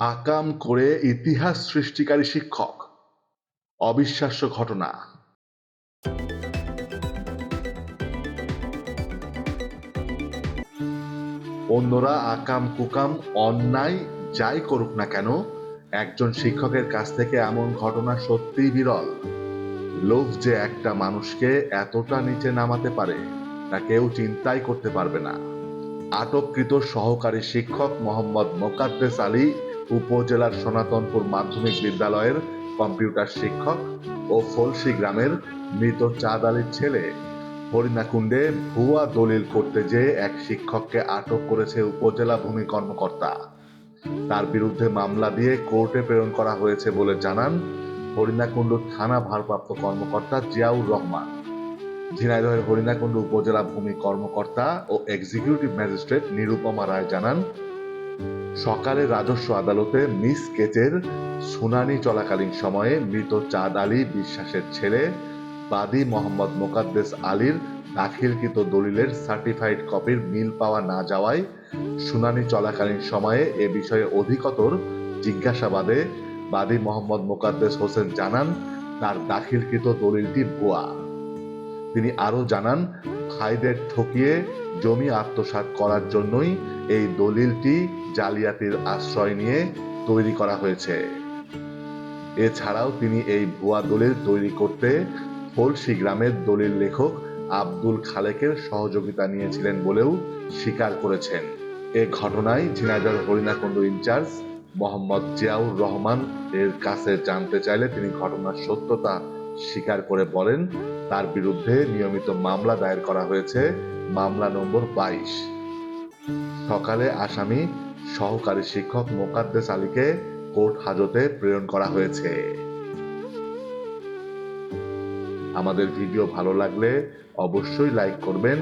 আকাম করে ইতিহাস সৃষ্টিকারী শিক্ষক। অবিশ্বাস্য ঘটনা। অন্যরা আকাম কুকাম অন্যায় যাই করুক না কেন, একজন শিক্ষকের কাছ থেকে এমন ঘটনা সত্যিই বিরল। লোভ যে একটা মানুষকে এতটা নিচে নামাতে পারে, তা কেউ চিন্তাই করতে পারবে না। আটককৃত সহকারী শিক্ষক মোহাম্মদ মোকাদ্দেস আলী উপজেলার সনাতনপুর মাধ্যমিক বিদ্যালয়ের কম্পিউটার শিক্ষক ও ফলসি গ্রামের মৃত চাঁদ আলীর ছেলে হরিণাকুণ্ডে ভুয়া দলিল করতে যেয়ে এক শিক্ষককে আটক করেছে উপজেলা ভূমি কর্মকর্তা। তার বিরুদ্ধে মামলা দিয়ে কোর্টে প্রেরণ করা হয়েছে বলে জানান হরিণাকুণ্ড থানা ভারপ্রাপ্ত কর্মকর্তা জিয়াউর রহমান। ঝিনাইদহের হরিণাকুণ্ড উপজেলা ভূমি কর্মকর্তা ও এক্সিকিউটিভ ম্যাজিস্ট্রেট নিরুপমা রায় জানান সকালে রাজস্ব আদালতে মিস কেচের শুনানি চলাকালীন সময়ে মৃত চাঁদ আলী বিশ্বাসের ছেলে বাদী মোহাম্মদ মোকাদ্দেস আলীর দাখিলকৃত দলিলের সার্টিফাইড কপির মিল পাওয়া না যাওয়ায় শুনানি চলাকালীন সময়ে এ বিষয়ে অধিকতর জিজ্ঞাসাবাদে বাদী মোহাম্মদ মোকাদ্দেস হোসেন জানান, তার দাখিলকৃত দলিলটি ভুয়া। তিনি আরও জানান, ভাইদের ঠকিয়ে জমি আত্মসাৎ করার জন্যই এই দলিলটি জালিয়াতির আশ্রয় নিয়ে তৈরি করা হয়েছে। এছাড়াও তিনি এই ভুয়া দলিল তৈরি করতে ফলসি গ্রামের দলিল লেখক আব্দুল খালেকের সহযোগিতা নিয়েছিলেন বলেও স্বীকার করেছেন। এ ঘটনায় ঝিনাইদহ হরিণাকুণ্ড ইনচার্জ মোহাম্মদ জিয়াউর রহমান এর কাছে জানতে চাইলে তিনি ঘটনার সত্যতা স্বীকার করে বলেন তার বিরুদ্ধে নিয়মিত মামলা দায়ের করা হয়েছে, মামলা নম্বর বাইশ। সকালে আসামি সহকারী শিক্ষক মোকাদ্দেস আলীকে কোর্ট হাজতে প্রেরণ করা হয়েছে। আমাদের ভিডিও ভালো লাগলে অবশ্যই লাইক করবেন,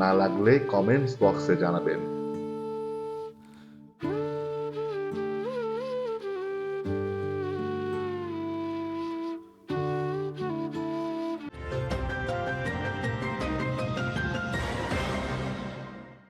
না লাগলে কমেন্টস বক্সে জানাবেন।